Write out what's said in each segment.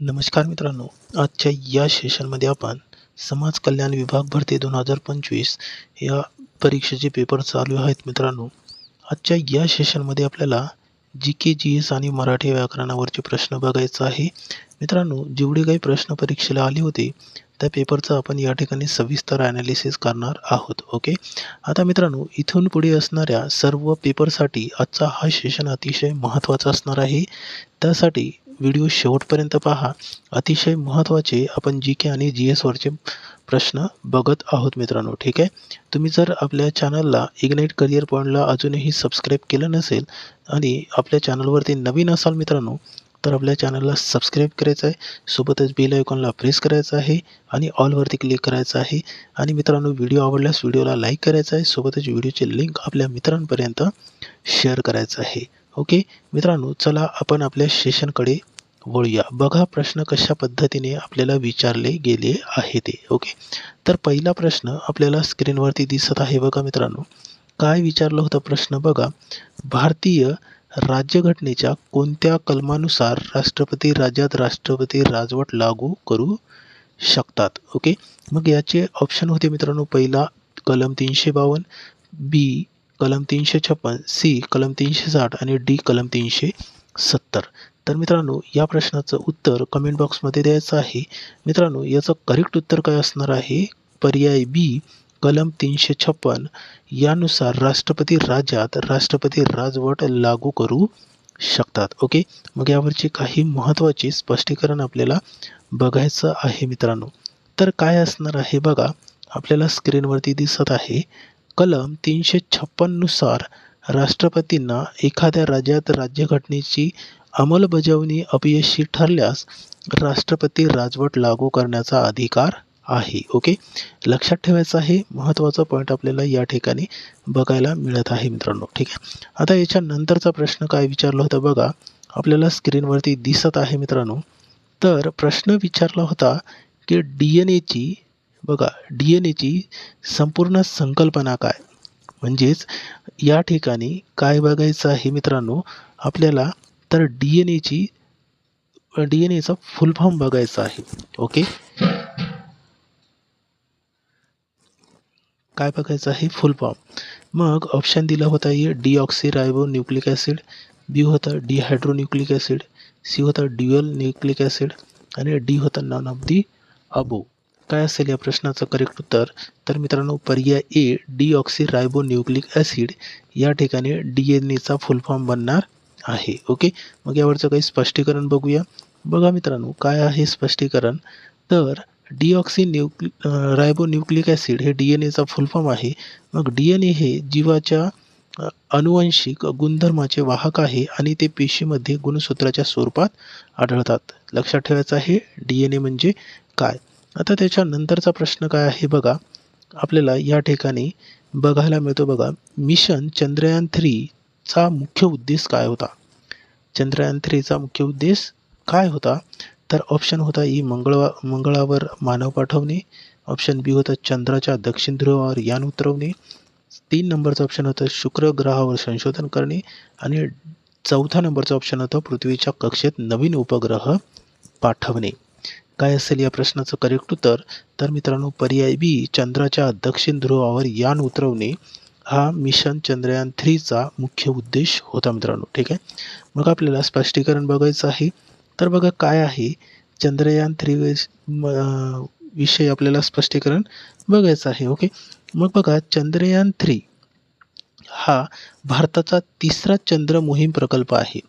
नमस्कार मित्रांनो आजच्या या सेशनमध्ये आपण समाज कल्याण विभाग भरती दोन हजार पंचवीस या परीक्षेचे पेपर चालू आहेत मित्रांनो. आजच्या या सेशनमध्ये आपल्याला जी के जी एस आणि मराठी व्याकरणावरचे प्रश्न बघायचा आहे. मित्रांनो जेवढे काही प्रश्न परीक्षेला आले होते त्या पेपरचं आपण या ठिकाणी सविस्तर ॲनालिसिस करणार आहोत ओके आता मित्रांनो इथून पुढे असणाऱ्या सर्व पेपरसाठी आजचा हा सेशन अतिशय महत्त्वाचा असणार आहे. त्यासाठी व्हिडिओ शेवटपर्यंत पहा. अतिशय महत्त्वाचे आपण जी के आणि जी एसवरचे प्रश्न बघत आहोत मित्रांनो ठीक आहे? तुम्ही जर आपल्या चॅनलला इग्नाईट करिअर पॉईंटला अजूनही सबस्क्राईब केलं नसेल आणि आपल्या चॅनलवरती नवीन असाल मित्रांनो तर आपल्या चॅनलला सबस्क्राईब करायचं आहे. सोबतच बेल आयकॉनला प्रेस करायचं आहे आणि ऑलवरती क्लिक करायचं आहे. आणि मित्रांनो व्हिडिओ आवडल्यास व्हिडिओला लाईक करायचा आहे. सोबतच व्हिडिओची लिंक आपल्या मित्रांपर्यंत शेअर करायचं आहे. ओके? मित्रांनो चला आपण आपल्या सेशनकडे वळूया. बघा प्रश्न कशा पद्धतीने आपल्याला विचारले गेले आहे ते ओके? तर पहिला प्रश्न आपल्याला स्क्रीनवरती दिसत आहे बघा मित्रांनो. काय विचारलं होतं प्रश्न? बघा भारतीय राज्यघटनेच्या कोणत्या कलमानुसार राष्ट्रपती राज्यात राष्ट्रपती राजवट लागू करू शकतात? ओके? मग याचे ऑप्शन होते मित्रांनो पहिला कलम तीनशे बावन्न बी कलम तीनशे छप्पन सी कलम तीनशे साठ आणि डी कलम तीनशे सत्तर. तर मित्रांनो या प्रश्नाचं उत्तर कमेंट बॉक्समध्ये द्यायचं आहे. मित्रांनो याचं करेक्ट उत्तर काय असणार आहे? पर्याय बी कलम तीनशे छप्पन. यानुसार राष्ट्रपती राज्यात राष्ट्रपती राजवट लागू करू शकतात. ओके मग यावरची काही महत्त्वाची स्पष्टीकरण आपल्याला बघायचं आहे मित्रांनो. तर काय असणार आहे बघा? आपल्याला स्क्रीनवरती दिसत आहे. कलम तीनशे छप्पननुसार राष्ट्रपतींना एखाद्या राज्यात राज्यघटनेची अंमलबजावणी अपयशी ठरल्यास राष्ट्रपती राजवट लागू करण्याचा अधिकार आहे. ओके? लक्षात ठेवायचं आहे महत्त्वाचा पॉईंट आपल्याला या ठिकाणी बघायला मिळत आहे मित्रांनो. ठीक आहे? आता याच्या नंतरचा प्रश्न काय विचारला होता बघा. आपल्याला स्क्रीनवरती दिसत आहे मित्रांनो. तर प्रश्न विचारला होता की डी एन एची बघा डी एन एची संपूर्ण संकल्पना काय? म्हणजेच या ठिकाणी काय बघायचं आहे मित्रांनो आपल्याला तर डी एन एची डी एन एचा फुल फॉर्म बघायचा आहे. ओके काय बघायचं आहे? फुल फॉर्म मग ऑप्शन दिला होता A deoxy nucleic acid B होता डीहायड्रोन्यूक्लिक ॲसिड सी होता ड्युअल न्यूक्लिक ॲसिड आणि डी होता नॉन ऑफ दी अबो. काय असेल या प्रश्नाचं करेक्ट उत्तर? तर मित्रांनो पर्याय A D oxy ribo nucleic acid या ठिकाणी डी एन एचा फुल फॉर्म बनणार आहे. ओके मग यावरचं काही स्पष्टीकरण बघूया. बघा मित्रांनो काय आहे स्पष्टीकरण? तर deoxy nuclei ribo nucleic acid हे डी एन एचा फुल फॉर्म आहे. मग डी एन ए हे जीवाच्या अनुवंशिक गुणधर्माचे वाहक आहे आणि ते पेशीमध्ये गुणसूत्राच्या स्वरूपात आढळतात. लक्षात ठेवायचं आहे डी एन ए म्हणजे काय? आता त्याच्यानंतरचा प्रश्न काय आहे बघा. आपल्याला या ठिकाणी बघायला मिळतो बघा मिशन चंद्रयान थ्रीचा मुख्य उद्देश काय होता? चंद्रयान थ्रीचा मुख्य उद्देश काय होता? तर ऑप्शन होता ई मंगळवा मंगळावर मानव पाठवणे. ऑप्शन बी होता चंद्राच्या दक्षिण ध्रुवावर यान उतरवणे. तीन नंबरचा ऑप्शन होता शुक्र ग्रहावर संशोधन करणे. आणि चौथा नंबरचा ऑप्शन होता पृथ्वीच्या कक्षेत नवीन उपग्रह पाठवणे. काय असेल या प्रश्नाचं करेक्ट उत्तर? तर मित्रांनो पर्याय बी चंद्राच्या दक्षिण ध्रुवावर यान उतरवणे हा मिशन चंद्रयान थ्रीचा मुख्य उद्देश होता मित्रांनो ठीक आहे? मग आपल्याला स्पष्टीकरण बघायचं आहे. तर बघा काय आहे? चंद्रयान थ्री विषयी आपल्याला स्पष्टीकरण बघायचं आहे ओके? मग बघा चंद्रयान थ्री हा भारताचा तिसरा चंद्र मोहीम प्रकल्प आहे.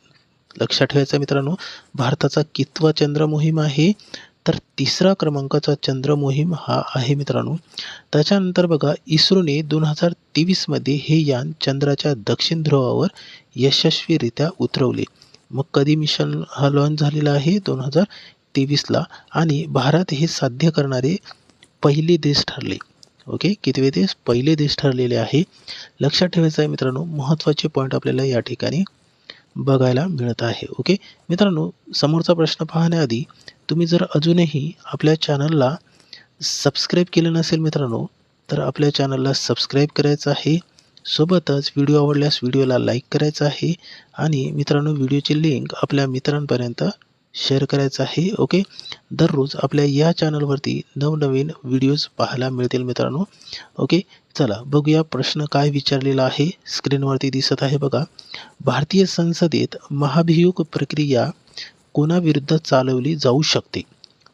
लक्षात ठेवायचा मित्रांनो भारताचा कितवा चंद्र मोहीम आहे? तर तिसरा क्रमांकाचा चंद्र मोहीम हा आहे मित्रांनो. त्याच्यानंतर बघा इस्रोने दोन हजार तेवीसमध्ये हे यान चंद्राच्या दक्षिण ध्रुवावर यशस्वीरित्या उतरवले. मग कधी मिशन हा लॉन्च झालेला आहे? दोन हजार तेवीसला आणि भारत हे साध्य करणारे पहिले देश ठरले. ओके? कितवे देश पहिले देश ठरलेले आहे. लक्षात ठेवायचं आहे मित्रांनो महत्त्वाचे पॉईंट आपल्याला या ठिकाणी बघायला मिळत आहे. ओके मित्रांनो समोरचा प्रश्न पाहण्याआधी तुम्ही जर अजूनही आपल्या चॅनलला सबस्क्राईब केलं नसेल मित्रांनो तर आपल्या चॅनलला सबस्क्राईब करायचं आहे. सोबतच व्हिडिओ आवडल्यास व्हिडिओला लाईक करायचा आहे आणि मित्रांनो व्हिडिओची लिंक आपल्या मित्रांपर्यंत शेअर करायचं आहे. ओके दररोज आपल्या या चॅनलवरती नवनवीन व्हिडिओज पाहायला मिळतील मित्रांनो. ओके चला बघूया प्रश्न काय विचारलेला आहे. स्क्रीनवरती दिसत आहे बघा. भारतीय संसदेत महाभियोग प्रक्रिया कोणाविरुद्ध चालवली जाऊ शकते?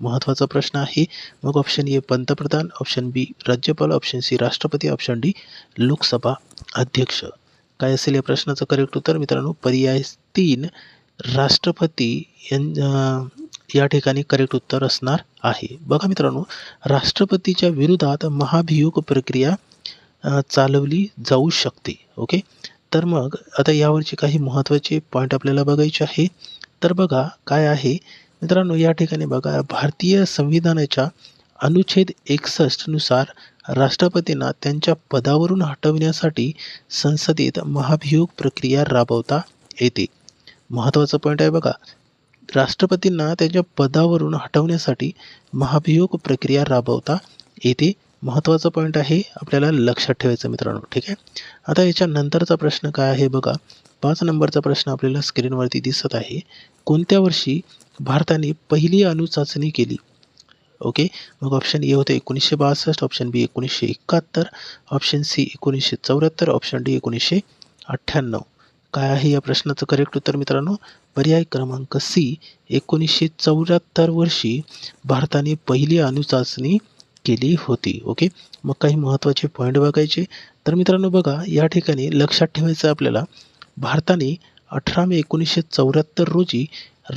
महत्त्वाचा प्रश्न आहे. मग ऑप्शन ए पंतप्रधान ऑप्शन बी राज्यपाल ऑप्शन सी राष्ट्रपती ऑप्शन डी लोकसभा अध्यक्ष. काय असेल या प्रश्नाचं करेक्ट उत्तर? मित्रांनो पर्याय तीन राष्ट्रपती यां या ठिकाणी करेक्ट उत्तर असणार आहे. बघा मित्रांनो राष्ट्रपतीच्या विरोधात महाभियोग प्रक्रिया चालवली जाऊ शकते ओके तर मग आता यावरचे काही महत्त्वाचे पॉईंट आपल्याला बघायचे आहे. तर बघा काय आहे? मित्रांनो या ठिकाणी बघा भारतीय संविधानाच्या अनुच्छेद एकसष्टनुसार राष्ट्रपतींना त्यांच्या पदावरून हटवण्यासाठी संसदेत महाभियोग प्रक्रिया राबवता येते. महत्त्वाचा पॉईंट आहे बघा. राष्ट्रपतींना त्यांच्या पदावरून हटवण्यासाठी महाभियोग प्रक्रिया राबवता येते. महत्त्वाचा पॉईंट आहे आपल्याला लक्षात ठेवायचं मित्रांनो ठीक आहे? आता याच्यानंतरचा प्रश्न काय आहे बघा. पाच नंबरचा प्रश्न आपल्याला स्क्रीनवरती दिसत आहे. कोणत्या वर्षी भारताने पहिली अणुचाचणी केली? ओके मग ऑप्शन ए होते एकोणीसशे बासष्ट ऑप्शन बी एकोणीसशे एकाहत्तर ऑप्शन सी एकोणीसशे चौऱ्याहत्तर ऑप्शन डी एकोणीसशे अठ्ठ्याण्णव. काय आहे या प्रश्नाचं करेक्ट उत्तर मित्रांनो? पर्याय क्रमांक सी एकोणीसशे चौऱ्याहत्तर वर्षी भारताने पहिली अणुचाचणी केली होती ओके मग काही महत्त्वाचे पॉईंट बघायचे. तर मित्रांनो बघा या ठिकाणी लक्षात ठेवायचं आपल्याला भारताने अठरा मे एकोणीसशे चौऱ्याहत्तर रोजी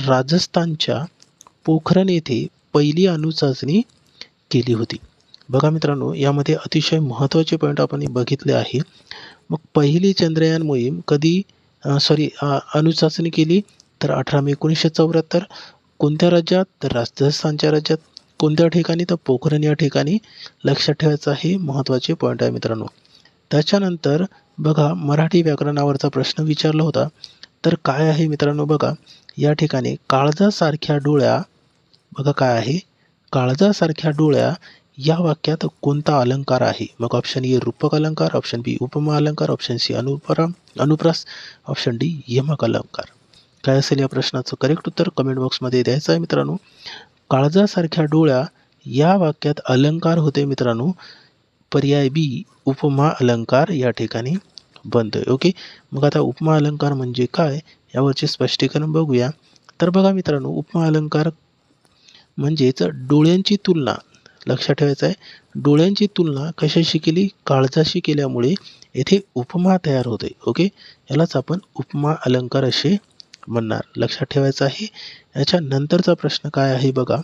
राजस्थानच्या पोखरण येथे पहिली अणुचाचणी केली होती. बघा मित्रांनो यामध्ये अतिशय महत्त्वाचे पॉईंट आपण बघितले आहे. मग पहिली चंद्रयान मोहीम कधी सॉरी अणुचाचणी केली? तर अठरा मे एकोणीसशे चौऱ्याहत्तर. कोणत्या राज्यात? तर राजस्थानच्या राज्यात. कोणत्या ठिकाणी? तर पोखरण या ठिकाणी लक्षात ठेवायचं हे महत्त्वाचे पॉईंट आहे मित्रांनो. त्याच्यानंतर बघा मराठी व्याकरणावरचा प्रश्न विचारला होता. तर काय आहे मित्रांनो बघा या ठिकाणी काळजासारख्या डोळ्या बघा काय आहे? काळजासारख्या डोळ्या या वाक्यात कोणता अलंकार आहे? मग ऑप्शन ए रूपक अलंकार ऑप्शन बी उपमा अलंकार ऑप्शन सी अनुपरा अनुप्रास ऑप्शन डी यमक अलंकार. काय असेल या प्रश्नाचं करेक्ट उत्तर? कमेंट बॉक्समध्ये द्यायचं आहे मित्रांनो. काळजासारख्या डोळ्या या वाक्यात अलंकार होते मित्रांनो. पर्याय बी उपमा अलंकार या ठिकाणी बनतोय. ओके मग आता उपमा अलंकार म्हणजे काय? यावरचे स्पष्टीकरण बघूया. तर बघा मित्रांनो उपमा अलंकार म्हणजेच डोळ्यांची तुलना. लक्षात ठेवायचं आहे डोळ्यांची तुलना कशाशी केली? काळजाशी केल्यामुळे येथे उपमा तयार होते ओके यालाच आपण उपमा अलंकार असे म्हणणार. लक्षात ठेवायचं आहे. याच्या नंतरचा प्रश्न काय आहे बघा.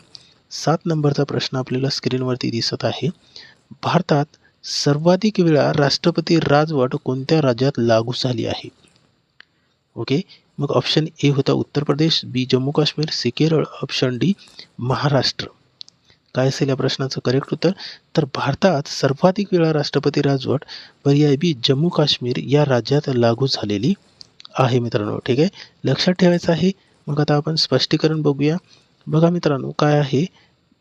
सात नंबरचा प्रश्न आपल्याला स्क्रीनवरती दिसत आहे. भारतात सर्वाधिक वेळा राष्ट्रपती राजवट कोणत्या राज्यात लागू झाली आहे? ओके? मग ऑप्शन ए होता Uttar Pradesh B Jammu Kashmir C Kerala option D Maharashtra. काय असेल या प्रश्नाचं करेक्ट उत्तर? तर भारतात सर्वाधिक वेळा राष्ट्रपती राजवट पर्याय बी जम्मू काश्मीर या राज्यात लागू झालेली आहे मित्रांनो ठीक आहे? लक्षात ठेवायचं आहे. मग आता आपण स्पष्टीकरण बघूया. बघा मित्रांनो काय आहे?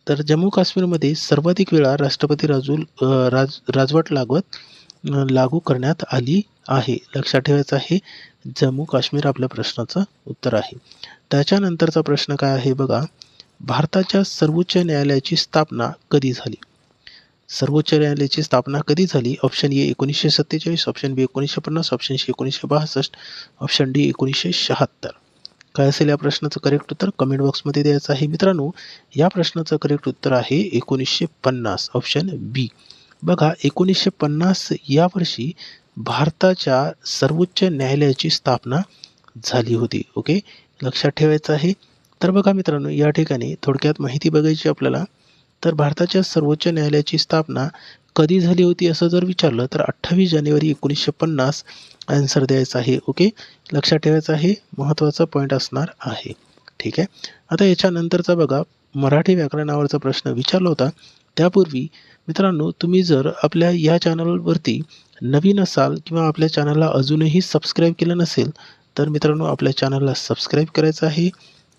तर जम्मू काश्मीरमध्ये सर्वाधिक वेळा राष्ट्रपती राजूल राज राजवट लागवत लागू करण्यात आली आहे. लक्षात ठेवायचं आहे जम्मू काश्मीर आपल्या प्रश्नाचं उत्तर आहे. त्याच्यानंतरचा प्रश्न काय आहे बघा? भारताच्या सर्वोच्च न्यायालयाची स्थापना कधी झाली? सर्वोच्च न्यायालयाची स्थापना कधी झाली? ऑप्शन ए एकोणीसशे सत्तेचाळीस ऑप्शन बी एकोणीसशे पन्नास ऑप्शन सी एकोणीसशे बासष्ट ऑप्शन डी एकोणीसशे शहात्तर. काय असेल या प्रश्नाचं करेक्ट उत्तर? कमेंट बॉक्समध्ये द्यायचं आहे मित्रांनो. या प्रश्नाचं करेक्ट उत्तर आहे एकोणीसशे पन्नास ऑप्शन बी बघा एकोणीसशे पन्नास या वर्षी भारताच्या सर्वोच्च न्यायालयाची स्थापना झाली होती. ओके लक्षात ठेवायचं आहे. तर बघा मित्रांनो या ठिकाणी थोडक्यात माहिती बघायची आपल्याला. तर भारताच्या सर्वोच्च न्यायालयाची स्थापना कधी झाली होती असं जर विचारलं तर अठ्ठावीस जानेवारी एकोणीसशे पन्नास आन्सर द्यायचा आहे ओके लक्षात ठेवायचं आहे महत्त्वाचा पॉईंट असणार आहे ठीक आहे? आता याच्यानंतरचा बघा मराठी व्याकरणावरचा प्रश्न विचारला होता. त्यापूर्वी मित्रांनो तुम्ही जर आपल्या या चॅनलवरती नवीन असाल किंवा आपल्या चॅनलला अजूनही सबस्क्राईब केलं नसेल तर मित्रांनो आपल्या चॅनलला सबस्क्राईब करायचं आहे.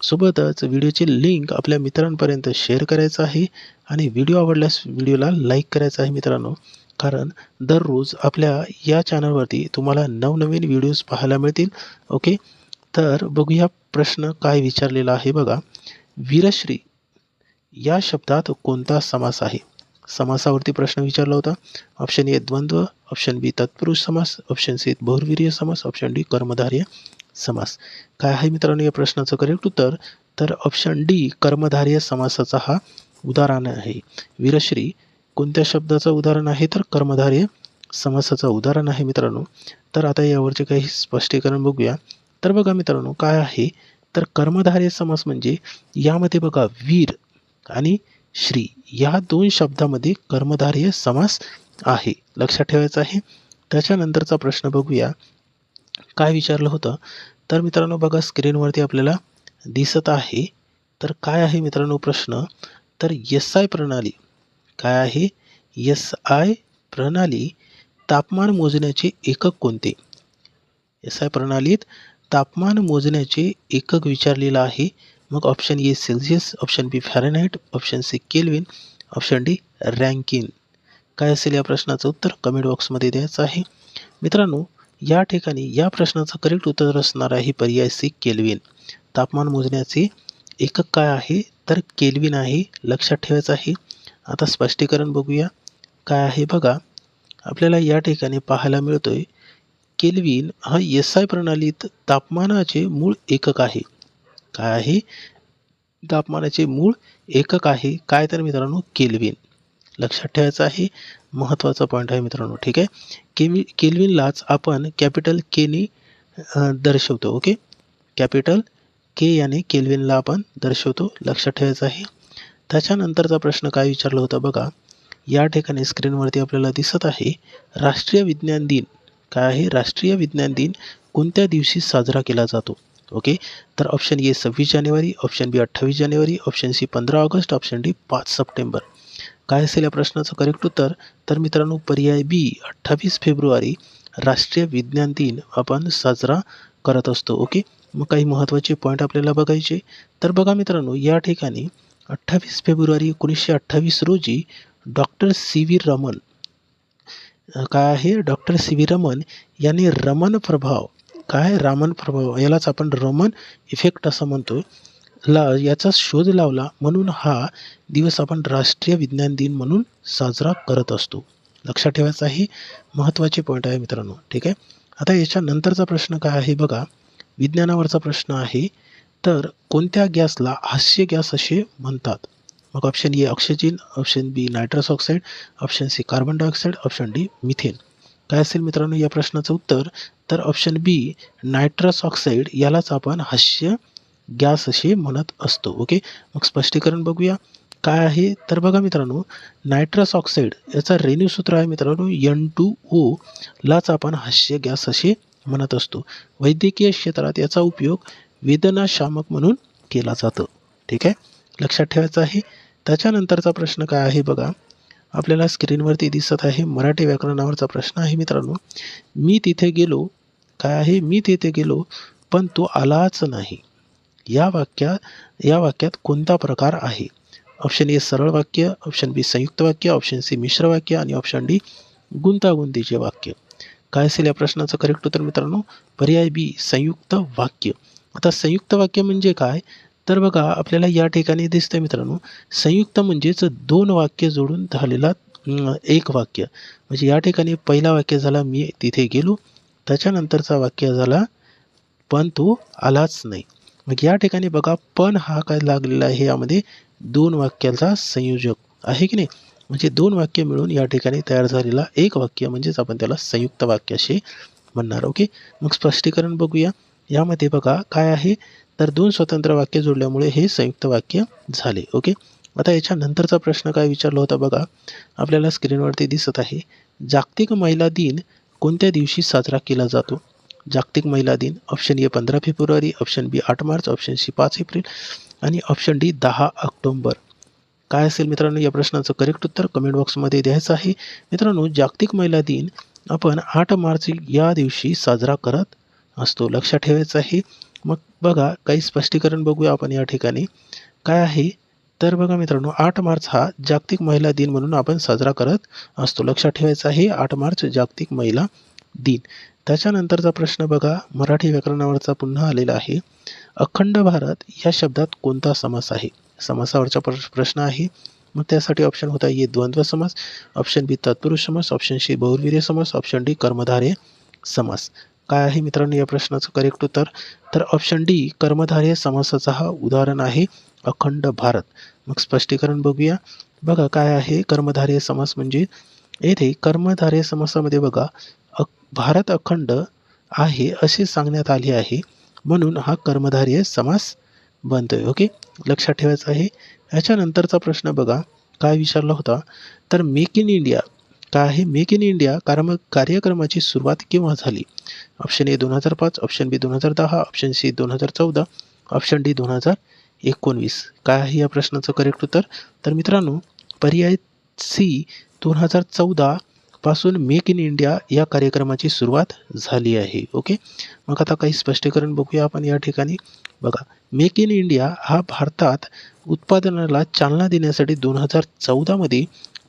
सोबतच व्हिडिओची लिंक आपल्या मित्रांपर्यंत शेअर करायचं आहे आणि व्हिडिओ आवडल्यास व्हिडिओला लाईक करायचा आहे मित्रांनो. कारण दररोज आपल्या या चॅनलवरती तुम्हाला नवनवीन व्हिडिओज पाहायला मिळतील. ओके? तर बघूया प्रश्न काय विचारलेला आहे बघा. वीरश्री या शब्दात कोणता समास आहे? समासावरती प्रश्न विचारला होता. ऑप्शन ए द्वंद्व. ऑप्शन बी तत्पुरुष समास. ऑप्शन सी बहुवीर्य समास. ऑप्शन डी कर्मधार्य. समास. काय आहे मित्रांनो या प्रश्नाचं करेक्ट उत्तर? तर ऑप्शन डी कर्मधार्य समासाचा हा उदाहरण आहे. वीरश्री कोणत्या शब्दाचं उदाहरण आहे? तर कर्मधार्य समासाचं उदाहरण आहे मित्रांनो. तर आता यावरचे काही स्पष्टीकरण बघूया. तर बघा मित्रांनो काय आहे? तर कर्मधार्य समास म्हणजे यामध्ये बघा वीर आणि श्री. या दोन शब्दामध्ये कर्मधार्य समास आहे. लक्षात ठेवायचं आहे. त्याच्यानंतरचा प्रश्न बघूया. काय विचारलं होतं? तर मित्रांनो बघा स्क्रीनवरती आपल्याला दिसत आहे. तर काय आहे मित्रांनो प्रश्न? तर एस आय प्रणाली. काय आहे? एस आय प्रणाली तापमान मोजण्याचे एकक कोणते? एस आय प्रणालीत तापमान मोजण्याचे एकक विचारलेलं आहे. मग option A Celsius option B Fahrenheit option C Kelvin option D Rankine काय असेल या प्रश्नाचं उत्तर? कमेंट बॉक्समध्ये द्यायचं आहे. मित्रांनो या ठिकाणी या प्रश्नाचं करेक्ट उत्तर असणार आहे पर्याय सी केल्विन. तापमान मोजण्याचे एकक काय आहे? तर केल्विन आहे लक्षात ठेवायचं आहे. आता स्पष्टीकरण बघूया. काय आहे बघा. आपल्याला या ठिकाणी पाहायला मिळतोय केल्विन हा एस आय प्रणालीत तापमानाचे मूळ एकक आहे. काय आहे? तापमानाचे मूळ एकक आहे. काय तर मित्रांनो केल्विन. लक्षात ठेवायचं आहे. महत्त्वाचा पॉईंट आहे मित्रांनो ठीक आहे? केमी केल्विनलाच आपण कॅपिटल केनी दर्शवतो ओके? कॅपिटल के याने केल्विनला आपण दर्शवतो लक्षात ठेवायचं आहे. त्याच्यानंतरचा प्रश्न काय विचारला होता बघा. या ठिकाणी स्क्रीनवरती आपल्याला दिसत आहे राष्ट्रीय विज्ञान दिन. काय आहे? राष्ट्रीय विज्ञान दिन कोणत्या दिवशी साजरा केला जातो? ओके? तर ऑप्शन ए सव्वीस जानेवारी ऑप्शन बी अठ्ठावीस जानेवारी ऑप्शन सी पंधरा ऑगस्ट ऑप्शन डी पाच सप्टेंबर. काय असेल या प्रश्नाचं करेक्ट उत्तर? तर मित्रांनो पर्याय बी अठ्ठावीस फेब्रुवारी राष्ट्रीय विज्ञान दिन आपण साजरा करत असतो ओके मग काही महत्त्वाचे पॉईंट आपल्याला बघायचे. तर बघा मित्रांनो या ठिकाणी अठ्ठावीस फेब्रुवारी एकोणीसशे अठ्ठावीस रोजी डॉक्टर सी व्ही रमन काय आहे? डॉक्टर सी व्ही रमन यांनी रमन प्रभाव काय? रामन प्रभाव यालाच आपण रमन इफेक्ट असं म्हणतो ला याचा शोध लावला म्हणून हा दिवस आपण राष्ट्रीय विज्ञान दिन म्हणून साजरा करत असतो. लक्षात ठेवायचा आहे महत्त्वाचे पॉईंट आहे मित्रांनो ठीक आहे? आता याच्यानंतरचा प्रश्न काय आहे बघा. विज्ञानावरचा प्रश्न आहे तर कोणत्या गॅसला हास्य गॅस असे म्हणतात? मग option A oxygen option B nitrous oxide option C carbon dioxide option D methane काय असेल मित्रांनो या प्रश्नाचं उत्तर? तर ऑप्शन बी नायट्रस ऑक्साईड यालाच आपण हास्य गॅस असे म्हणत असतो. ओके मग स्पष्टीकरण बघूया. काय आहे? तर बघा मित्रांनो नायट्रस ऑक्साईड याचा रेन्यू सूत्र आहे मित्रांनो एन टू ओ लाच आपण हास्य गॅस असे म्हणत असतो. वैद्यकीय क्षेत्रात याचा उपयोग वेदनाशामक म्हणून केला जातो. ठीक आहे? लक्षात ठेवायचं आहे. त्याच्यानंतरचा प्रश्न काय आहे बघा. आपल्याला स्क्रीनवरती दिसत आहे मराठी व्याकरणावरचा प्रश्न आहे मित्रांनो. मी तिथे गेलो. काय आहे? मी तिथे गेलो पण तो आलाच नाही. या वाक्या या वाक्यात कोणता प्रकार आहे? ऑप्शन ए सरळ वाक्य ऑप्शन बी संयुक्त वाक्य ऑप्शन सी मिश्र वाक्य आणि ऑप्शन डी गुंतागुंतीचे वाक्य. काय असेल या प्रश्नाचं करेक्ट उत्तर मित्रांनो? पर्याय बी संयुक्त वाक्य. आता संयुक्त वाक्य म्हणजे काय? तर बघा आपल्याला या ठिकाणी दिसतंय मित्रांनो संयुक्त म्हणजेच दोन वाक्य जोडून झालेला एक वाक्य. म्हणजे या ठिकाणी पहिला वाक्य झाला मी तिथे गेलो. त्याच्यानंतरचा वाक्य झाला पण तो आलाच नाही. मग या ठिकाणी बघा पण हा काय लागलेला आहे यामध्ये दोन वाक्याचा संयोजक आहे की नाही? म्हणजे दोन वाक्य मिळून या ठिकाणी तयार झालेला एक वाक्य म्हणजेच आपण त्याला संयुक्त वाक्य असे म्हणणार ओके? मग स्पष्टीकरण बघूया. यामध्ये बघा काय आहे? तर दोन स्वतंत्र वाक्य जोडल्यामुळे हे संयुक्त वाक्य झाले ओके? आता याच्यानंतरचा प्रश्न काय विचारला होता बघा आपल्याला स्क्रीनवरती दिसत आहे. जागतिक महिला दिन कोणत्या दिवशी साजरा केला जातो? जागतिक महिला दिन ऑप्शन ए पंधरा फेब्रुवारी ऑप्शन बी आठ मार्च ऑप्शन सी पाच एप्रिल आणि ऑप्शन डी दहा ऑक्टोंबर. काय असेल मित्रांनो या प्रश्नाचं करेक्ट उत्तर कमेंट बॉक्समध्ये द्यायचं आहे. मित्रांनो जागतिक महिला दिन आपण आठ मार्च या दिवशी साजरा करत असतो. लक्षात ठेवायचं आहे. मग बघा काही स्पष्टीकरण बघूया आपण या ठिकाणी. काय आहे? तर बघा मित्रांनो आठ मार्च हा जागतिक महिला दिन म्हणून आपण साजरा करत असतो. लक्षात ठेवायचं आहे आठ मार्च जागतिक महिला दिन. त्याच्यानंतरचा प्रश्न बघा. मराठी व्याकरणावरचा पुन्हा आलेला आहे. अखंड भारत या शब्दात कोणता समास आहे? समासावरचा प्र- प्रश्न आहे. मग त्यासाठी ऑप्शन होता ए द्वंद्व समास ऑप्शन बी तत्पुरुष समास ऑप्शन सी बहुर्वीर्य समास ऑप्शन डी कर्मधार्य समास. काय आहे मित्रांनो या प्रश्नाचं करेक्ट उत्तर? तर ऑप्शन डी कर्मधार्य समासाचा हा उदाहरण आहे अखंड भारत. मग स्पष्टीकरण बघूया. बघा काय आहे कर्मधार्य समास म्हणजे? येथे कर्मधार्य समासामध्ये बघा. भारत अखंड आहे असे सांगण्यात आले आहे. म्हणून हा कर्मधार्य समास बनतोय. ओके? लक्षात ठेवायचं आहे. याच्यानंतरचा प्रश्न बघा. काय विचारला होता? तर मेक इन इंडिया काय आहे? मेक इन इंडिया कारम कार्यक्रमाची सुरुवात केव्हा झाली? ऑप्शन ए दोन हजार पाच ऑप्शन बी दोन हजार दहा ऑप्शन सी दोन हजार चौदा ऑप्शन डी दोन हजार एकोणवीस. काय आहे या प्रश्नाचं करेक्ट उत्तर? तर मित्रांनो पर्याय सी दोन हजार चौदा पासून मेक इन इंडिया या कार्यक्रमाची सुरुवात झाली आहे. ओके? मग आता काही स्पष्टीकरण बघूया आपण या ठिकाणी. बघा मेक इन इंडिया हा भारतात उत्पादनाला चालना देण्यासाठी दोन हजार चौदामध्ये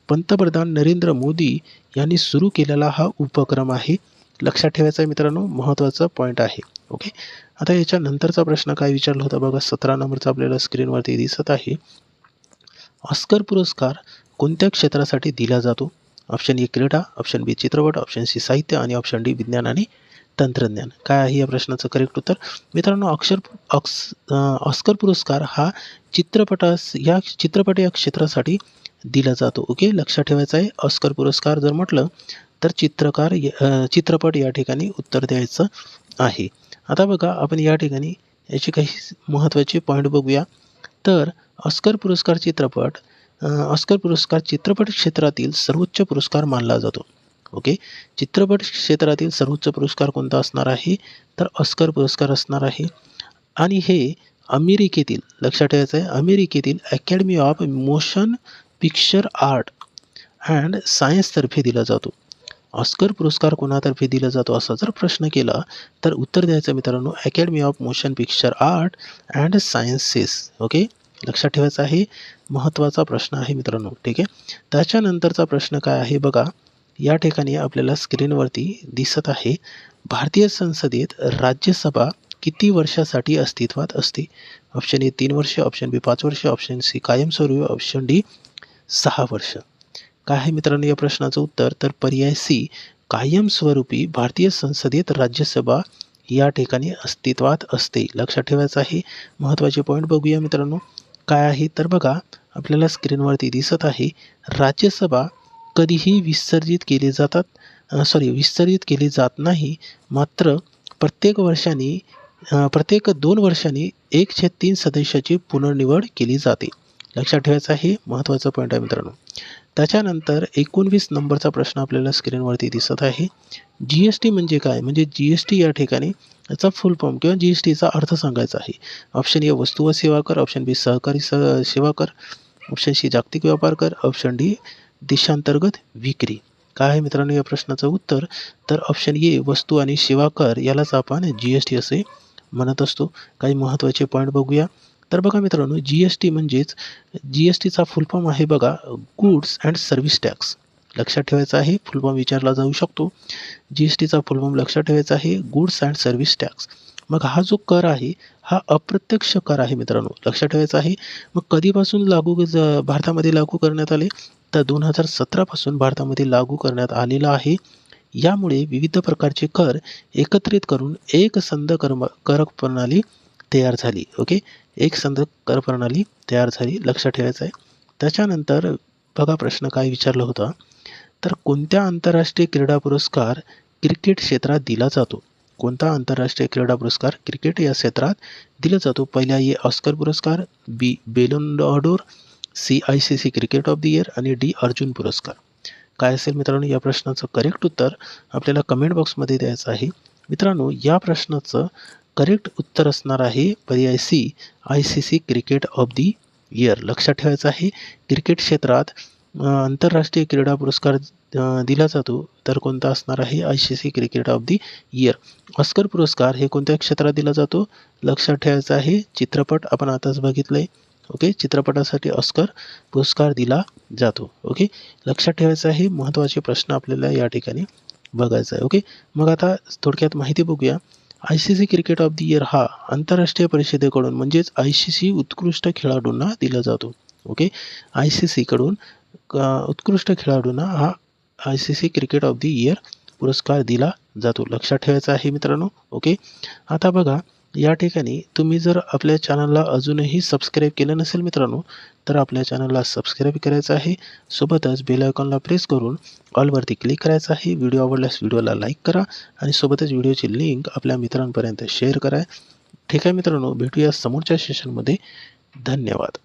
पंतप्रधान नरेंद्र मोदी यांनी सुरू केलेला हा उपक्रम आहे. लक्षात ठेवायचा आहे मित्रांनो महत्त्वाचा पॉईंट आहे. ओके? आता याच्या नंतरचा प्रश्न काय विचारला होता बघा सतरा नंबरचा आपल्याला स्क्रीनवरती दिसत आहे. ऑस्कर पुरस्कार कोणत्या क्षेत्रासाठी दिला जातो? ऑप्शन ए क्रीडा. ऑप्शन बी चित्रपट. ऑप्शन सी साहित्य. आणि ऑप्शन डी विज्ञान आणि तंत्रज्ञान. काय आहे या प्रश्नाचं करेक्ट उत्तर? मित्रांनो अक्षर ऑक्स ऑस्कर पुरस्कार हा चित्रपटास या चित्रपट या क्षेत्रासाठी दिला जातो. ओके लक्षात ठेवायचं आहे ऑस्कर पुरस्कार जर म्हटलं तर चित्रकार य- चित्रपट या ठिकाणी उत्तर द्यायचं आहे. आता बघा आपण या ठिकाणी याचे काही महत्त्वाचे पॉईंट बघूया. तर ऑस्कर पुरस्कार चित्रपट ऑस्कर पुरस्कार चित्रपट क्षेत्रातील सर्वोच्च पुरस्कार मानला जातो. ओके? चित्रपट क्षेत्रातील सर्वोच्च पुरस्कार कोणता असणार आहे? तर ऑस्कर पुरस्कार असणार आहे. आणि हे अमेरिकेतील लक्षात ठेवायचं आहे अमेरिकेतील academy of motion picture art and सायन्सतर्फे दिला जातो. ऑस्कर पुरस्कार कोणातर्फे दिला जातो असा जर प्रश्न केला तर उत्तर द्यायचं मित्रांनो academy of motion picture art and sciences okay? लक्षात ठेवायचं आहे. महत्त्वाचा प्रश्न आहे मित्रांनो. ठीक आहे? त्याच्यानंतरचा प्रश्न काय आहे बघा. या ठिकाणी आपल्याला स्क्रीनवरती दिसत आहे. भारतीय संसदेत राज्यसभा किती वर्षासाठी अस्तित्वात असते? ऑप्शन ए तीन वर्ष ऑप्शन बी पाच वर्ष ऑप्शन सी कायमस्वरूपी ऑप्शन डी सहा वर्ष. काय आहे मित्रांनो या प्रश्नाचं उत्तर? तर पर्याय सी कायमस्वरूपी भारतीय संसदेत राज्यसभा या ठिकाणी अस्तित्वात असते. लक्षात ठेवायचं आहे. महत्त्वाचे पॉईंट बघूया मित्रांनो. काय आहे तर बघा आपल्याला स्क्रीनवरती दिसत आहे राज्यसभा कधीही विसर्जित केले जातात सॉरी विसर्जित केले जात नाही मात्र प्रत्येक वर्षाने प्रत्येक दोन वर्षांनी एक तीन सदस्याची पुनर्निवड केली जाते. लक्षात ठेवायचं आहे महत्त्वाचा पॉईंट आहे मित्रांनो. त्याच्यानंतर एकोणवीस नंबरचा प्रश्न आपल्याला स्क्रीनवरती दिसत आहे. जी एस टी म्हणजे काय? म्हणजे जी एस टी या ठिकाणी याचा फुल फॉर्म किंवा जी एस टीचा अर्थ सांगायचा आहे. ऑप्शन ए वस्तू व सेवा कर. ऑप्शन बी सहकारी स सेवा कर. ऑप्शन सी जागतिक व्यापार कर. ऑप्शन डी देशांतर्गत विक्री. काय आहे मित्रांनो या प्रश्नाचं उत्तर? तर ऑप्शन ए वस्तू आणि सेवा कर यालाच आपण जी एस टी असे म्हणत असतो. काही महत्त्वाचे पॉईंट बघूया. तर बघा मित्रांनो जी एस टी म्हणजेच जी एस टीचा फुल फॉर्म आहे बघा गुड्स अँड सर्व्हिस टॅक्स लक्षात ठेवायचा आहे फुलफॉर्म विचारला जाऊ शकतो. जी एस टीचा फुलफॉर्म लक्षात ठेवायचा आहे गुड्स अँड सर्व्हिस टॅक्स मग हा जो कर आहे हा अप्रत्यक्ष कर आहे मित्रांनो. लक्षात ठेवायचा आहे मग कधीपासून लागू ज- भारतामध्ये लागू करण्यात आले? तर दोन हजार सतरापासून भारतामध्ये लागू करण्यात आलेला आहे. यामुळे विविध प्रकारचे कर एकत्रित करून एक संध कर्म कर प्रणाली तयार झाली. ओके? एक संध कर प्रणाली तयार झाली. लक्षात ठेवायचं आहे. त्याच्यानंतर बघा प्रश्न काय विचारला होता. तर कोणत्या आंतरराष्ट्रीय क्रीडा पुरस्कार क्रिकेट क्षेत्रात दिला जातो? कोणता आंतरराष्ट्रीय क्रीडा पुरस्कार क्रिकेट या क्षेत्रात दिला जातो? पहिला ए ऑस्कर पुरस्कार B Ballon d'Or C I C C cricket of the year आणि डी अर्जुन पुरस्कार. काय असेल मित्रांनो या प्रश्नाचं करेक्ट उत्तर आपल्याला कमेंट बॉक्समध्ये द्यायचं आहे. मित्रांनो या प्रश्नाचं करेक्ट उत्तर असणार आहे पर्याय C I C C cricket of the year लक्षात ठेवायचं आहे क्रिकेट क्षेत्रात आंतरराष्ट्रीय क्रीडा पुरस्कार दिला जातो. तर कोणता असणार आहे? I C C cricket of the year. Oscar पुरस्कार हे कोणत्या क्षेत्रात दिला जातो? लक्षात ठेवायचं आहे चित्रपट आपण आताच बघितलं आहे ओके? चित्रपटासाठी ऑस्कर पुरस्कार दिला जातो. ओके? लक्षात ठेवायचं आहे महत्त्वाचे प्रश्न आपल्याला या ठिकाणी बघायचा आहे. ओके? मग आता थोडक्यात माहिती बघूया. I C C cricket of the year हा आंतरराष्ट्रीय परिषदेकडून म्हणजेच आय सी सी उत्कृष्ट खेळाडूंना दिला जातो. ओके? आय सी सीकडून उत्कृष्ट खेळाडूंना हा I C C cricket of the year पुरस्कार दिला जातो. लक्षात ठेवायचा आहे मित्रांनो. ओके? आता बघा या ठिकाणी तुम्ही जर आपल्या चॅनलला अजूनही सबस्क्राईब केलं नसेल मित्रांनो तर आपल्या चॅनलला सबस्क्राईब करायचं आहे. सोबतच बेल आयकॉनला प्रेस करून ऑलवरती क्लिक करायचं आहे. व्हिडिओ आवडल्यास व्हिडिओला लाईक करा आणि सोबतच व्हिडिओची लिंक आपल्या मित्रांपर्यंत शेअर करा. ठीक आहे मित्रांनो भेटूया समोरच्या सेशनमध्ये धन्यवाद.